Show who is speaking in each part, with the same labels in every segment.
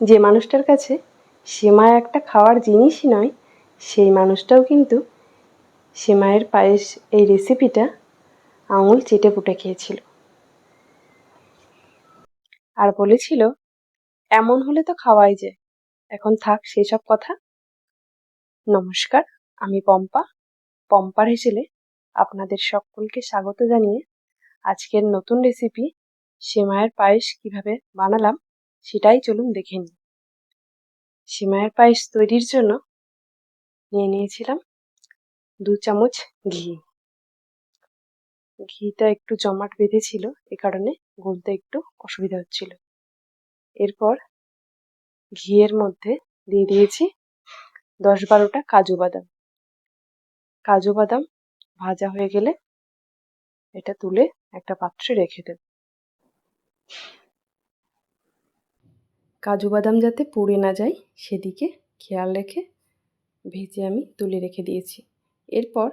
Speaker 1: যে মানুষটার কাছে সেমাই একটা খাওয়ার জিনিসই নয়, সেই মানুষটাও কিন্তু সেমাইয়ের পায়েস এই রেসিপিটা আঙুল চেটে পুটে খেয়েছিল। আর বলেছিল, এমন হলে তো খাওয়াই যায় এখন থাক সেসব কথা। নমস্কার, আমি পম্পা। পম্পার হেসেলে আপনাদের সকলকে স্বাগত জানিয়ে আজকের নতুন রেসিপি সেমাইয়ের পায়েস কীভাবে বানালাম সেটাই চলুন দেখে নিই। সেমাইয়ের পায়েস তৈরির জন্য নিয়ে নিয়েছিলাম দু চামচ ঘি। ঘিটা একটু জমাট বেঁধেছিল, এ কারণে গলতে একটু অসুবিধা হচ্ছিল। এরপর ঘিয়ের মধ্যে দিয়ে দিয়েছি দশ বারোটা কাজু বাদাম। কাজু বাদাম ভাজা হয়ে গেলে এটা তুলে একটা পাত্রে রেখে দেব। কাজু বাদাম যাতে পুড়ে না যায়, সেদিকে খেয়াল রেখে ভেজে আমি তুলে রেখে দিয়েছি। এরপর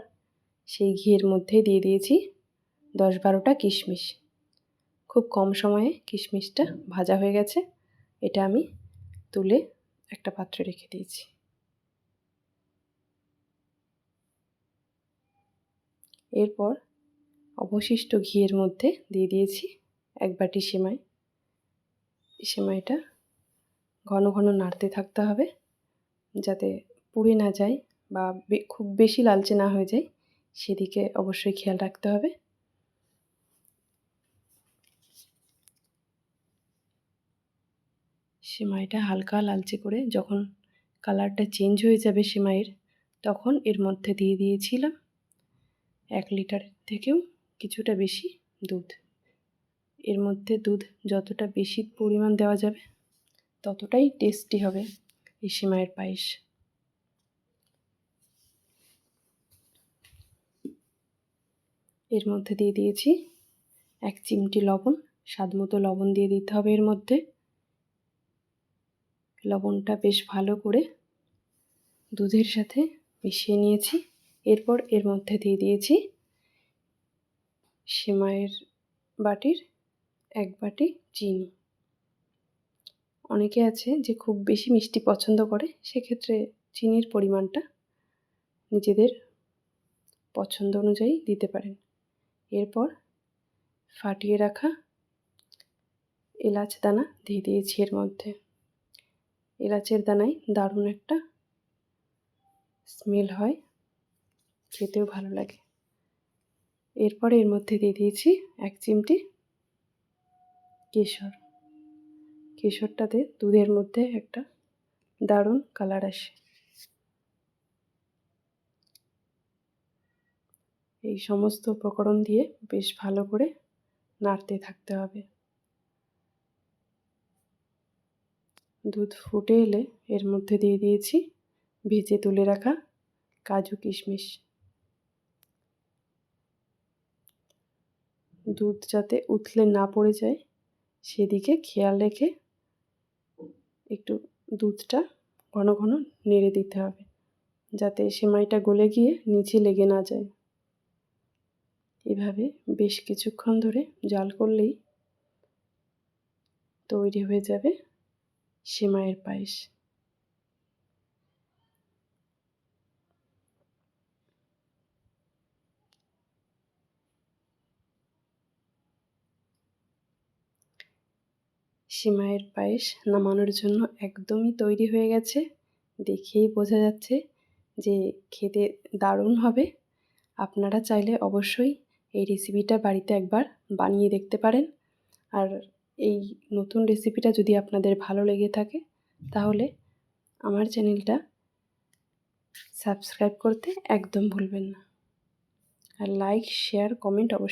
Speaker 1: সেই ঘিয়ের মধ্যে দিয়ে দিয়েছি দশ বারোটা কিশমিশ। খুব কম সময়ে কিশমিশটা ভাজা হয়ে গেছে, এটা আমি তুলে একটা পাত্রে রেখে দিয়েছি। এরপর অবশিষ্ট ঘিয়ের মধ্যে দিয়ে দিয়েছি এক বাটি সেমাই। সেমাইটা ঘন ঘন নাড়তে থাকতে হবে, যাতে পুড়ে না যায় বা খুব বেশি লালচে না হয়ে যায়, সেদিকে অবশ্যই খেয়াল রাখতে হবে। সেমাইটা হালকা লালচে করে যখন কালারটা চেঞ্জ হয়ে যাবে সেমাইয়ের, তখন এর মধ্যে দিয়ে দিয়েছিলাম এক লিটার থেকেও কিছুটা বেশি দুধ। এর মধ্যে দুধ যতটা বেশি পরিমাণ দেওয়া যাবে ততটাই টেস্টি হবে এই সেমাইয়ের পায়েস। এর মধ্যে দিয়ে দিয়েছি এক চিমটি লবণ, স্বাদ মতো লবণ দিয়ে দিতে হবে এর মধ্যে। লবণটা বেশ ভালো করে দুধের সাথে মিশিয়ে নিয়েছি। এরপর এর মধ্যে দিয়ে দিয়েছি সেমাইয়ের বাটির এক বাটি চিনি। অনেকে আছে যে খুব বেশি মিষ্টি পছন্দ করে, সেক্ষেত্রে চিনির পরিমাণটা নিজেদের পছন্দ অনুযায়ী দিতে পারেন। এরপর ফাটিয়ে রাখা এলাচ দানা দিয়ে দিয়েছি এর মধ্যে। এলাচের দানায় দারুণ একটা স্মেল হয়, খেতেও ভালো লাগে। এরপরে এর মধ্যে দিয়ে দিয়েছি এক চিমটি কেশর। কেশরটাতে দুধের মধ্যে একটা দারুণ কালার আসে। এই সমস্ত উপকরণ দিয়ে বেশ ভালো করে নাড়তে থাকতে হবে। দুধ ফুটে এলে এর মধ্যে দিয়ে দিয়েছি ভেজে তুলে রাখা কাজু কিশমিশ। দুধ যাতে উতলে না পড়ে যায়, সেদিকে খেয়াল রেখে একটু দুধটা ঘন ঘন নেড়ে দিতে হবে, যাতে সেমাইটা গলে গিয়ে নিচে লেগে না যায়। এভাবে বেশ কিছুক্ষণ ধরে জাল করলেই তৈরি হয়ে যাবে সেমাইয়ের পায়েস। সিমাইয়ের পায়েস নামানোর জন্য একদমই তৈরি হয়ে গেছে। দেখেই বোঝা যাচ্ছে যে খেতে দারুণ হবে। আপনারা চাইলে অবশ্যই এই রেসিপিটা বাড়িতে একবার বানিয়ে দেখতে পারেন। আর এই নতুন রেসিপিটা যদি আপনাদের ভালো লেগে থাকে, তাহলে আমার চ্যানেলটা সাবস্ক্রাইব করতে একদম ভুলবেন না। আর লাইক, শেয়ার, কমেন্ট অবশ্যই